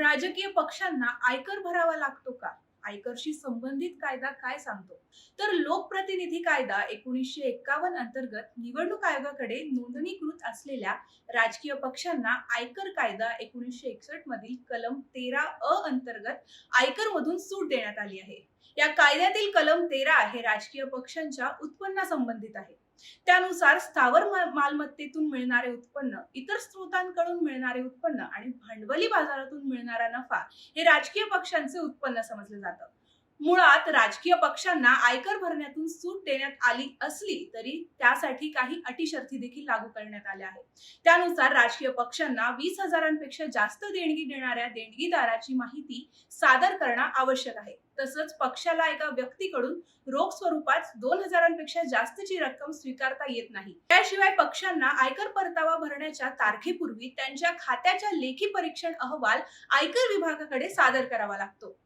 राजकीय पक्षांना आयकर भरावा लागतो का? आयकरशी संबंधित कायदा काय सांगतो? तर प्रतिनिधी कायदा एकोणीसशे एक्कावन्न अंतर्गत निवडणूक आयोगाकडे नोंदणीकृत असलेल्या राजकीय पक्षांना आयकर कायदा एकोणीसशे एकसष्ट मधील कलम तेरा अ अंतर्गत आयकर मधून सूट देण्यात आली आहे. या कायद्यातील कलम तेरा हे राजकीय पक्षांच्या उत्पन्नासंबंधित आहे. त्यानुसार स्थावर मालमत्तेतून मिळणारे उत्पन्न इतर स्रोतांकडून मिळणारे उत्पन्न आणि भांडवली बाजारातून मिळणारा नफा हे राजकीय पक्षांचे उत्पन्न समजले जातं. मुळात राजकीय पक्षांना आयकर भरण्यातून सूट देण्यात आली असली तरी त्यासाठी काही अटी शर्ती देखील लागू करण्यात आल्या आहेत. त्यानुसार राजकीय पक्षांना वीस हजारांपेक्षा जास्त देणगी देणाऱ्या देणगीदाराची माहिती सादर करणं आवश्यक आहे. तसंच पक्षाला एका व्यक्तीकडून रोख स्वरूपात दोन हजारांपेक्षा जास्तची रक्कम स्वीकारता येत नाही. त्याशिवाय पक्षांना आयकर परतावा भरण्याच्या तारखेपूर्वी त्यांच्या खात्याच्या लेखी परीक्षण अहवाल आयकर विभागाकडे सादर करावा लागतो.